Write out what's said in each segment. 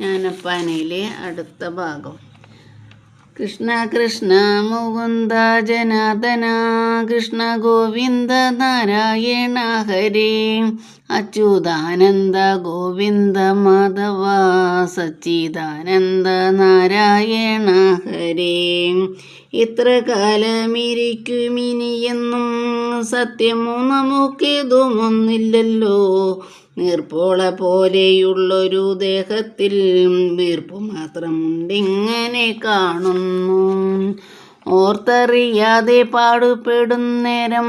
ജ്ഞാനപ്പാനയിലെ അടുത്ത ഭാഗം. കൃഷ്ണ കൃഷ്ണ മുകുന്ദ ജനാർദ്ദന കൃഷ്ണ ഗോവിന്ദ നാരായണ ഹരി അച്യുതാനന്ദ ഗോവിന്ദ മാധവ സച്ചിദാനന്ദ നാരായണ ഹരി. ഇത്ര കാലമിരിക്കുമിനിയെന്നും സത്യമോ നമുക്കേതുമൊന്നില്ലല്ലോ. നീർപ്പോള പോലെയുള്ളൊരു ദേഹത്തിൽ വീർപ്പ് മാത്രമുണ്ടിങ്ങനെ കാണുന്നു. ഓർത്തറിയാതെ പാടുപെടും നേരം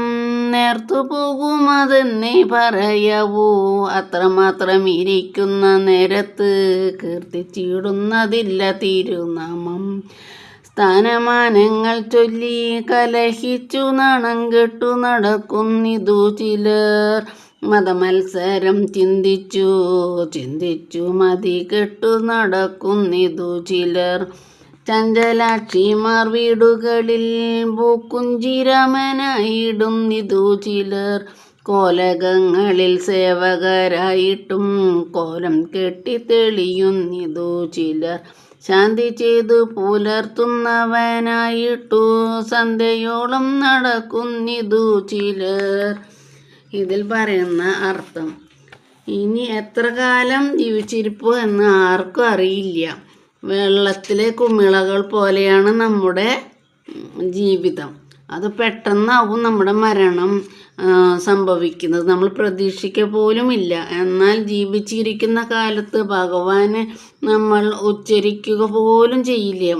നേർത്തു പോകും അതെന്നെ പറയാവൂ. അത്രമാത്രം ഇരിക്കുന്ന നേരത്ത് കീർത്തിച്ചിടുന്നതില്ല തിരുനാമം. സ്ഥാനമാനങ്ങൾ ചൊല്ലി കലഹിച്ചു നാണം കെട്ടു നടക്കുന്നിതു ചിലർ. മതമത്സരം ചിന്തിച്ചു. ചിന്തിച്ചു മതി കെട്ടു നടക്കുന്നിതു ചിലർ. ചഞ്ചലാക്ഷിമാർ വീടുകളിൽ പൂക്കുഞ്ചിരമനായിടുന്നിതു ചിലർ. കോലകങ്ങളിൽ സേവകരായിട്ടും കോലം കെട്ടി തെളിയുന്നിതു ചിലർ. ശാന്തി ചെയ്തു പുലർത്തുന്നവനായിട്ടു സന്ധ്യയോളം നടക്കുന്നിതു ചിലർ. ഇതിൽ പറയുന്ന അർത്ഥം. ഇനി എത്ര കാലം ജീവിച്ചിരിപ്പോ എന്ന് ആർക്കും അറിയില്ല. വെള്ളത്തിലെ കുമിളകൾ പോലെയാണ് നമ്മുടെ ജീവിതം. അത് പെട്ടെന്നാവും നമ്മുടെ മരണം സംഭവിക്കുന്നത്. നമ്മൾ പ്രതീക്ഷിക്കുക പോലുമില്ല. എന്നാൽ ജീവിച്ചിരിക്കുന്ന കാലത്ത് ഭഗവാനെ നമ്മൾ ഉച്ചരിക്കുക പോലും ചെയ്യില്ല.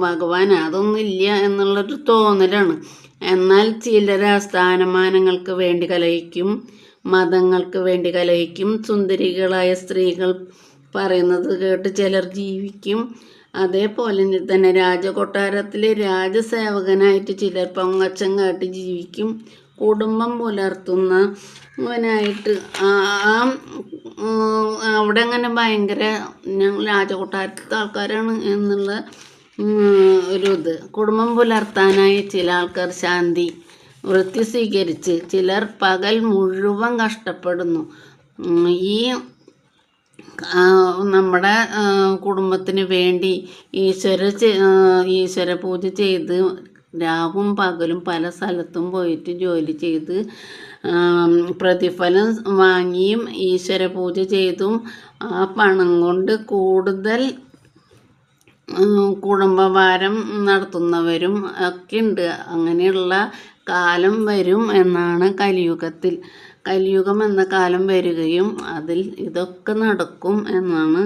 ഭഗവാൻ അതൊന്നുമില്ല എന്നുള്ളൊരു തോന്നലാണ്. എന്നാൽ ചിലർ സ്ഥാനമാനങ്ങൾക്ക് വേണ്ടി കലഹിക്കും മതങ്ങൾക്ക് വേണ്ടി കലഹിക്കും. സുന്ദരികളായ സ്ത്രീകൾ പറയുന്നത് കേട്ട് ചിലർ ജീവിക്കും. അതേപോലെ തന്നെ രാജകൊട്ടാരത്തിലെ രാജസേവകനായിട്ട് ചിലർ പൊങ്ങച്ചം കാട്ടി ജീവിക്കും. കുടുംബം പുലർത്തുന്നവനായിട്ട് ആ അവിടെ അങ്ങനെ ഭയങ്കര ഞങ്ങൾ രാജകൊട്ടാരത്തിലത്തെ ആൾക്കാരാണ് എന്നുള്ള ഒരു ഇത്. കുടുംബം പുലർത്താനായി ചില ആൾക്കാർ ശാന്തി വൃത്തി സ്വീകരിച്ച് ചിലർ പകൽ മുഴുവൻ കഷ്ടപ്പെടുന്നു. ഈ നമ്മുടെ കുടുംബത്തിന് വേണ്ടി ഈശ്വര ഈശ്വര പൂജ ചെയ്ത് രാവും പകലും പല സ്ഥലത്തും പോയിട്ട് ജോലി ചെയ്ത് പ്രതിഫലം വാങ്ങിയും ഈശ്വര പൂജ ചെയ്തും ആ പണം കൊണ്ട് കൂടുതൽ കുടുംബഭാരം നടത്തുന്നവരും ഒക്കെ ഉണ്ട് അങ്ങനെയുള്ള കാലം വരും എന്നാണ് കലിയുഗത്തിൽ. കലിയുഗം എന്ന കാലം വരികയും അതിൽ ഇതൊക്കെ നടക്കും എന്നാണ്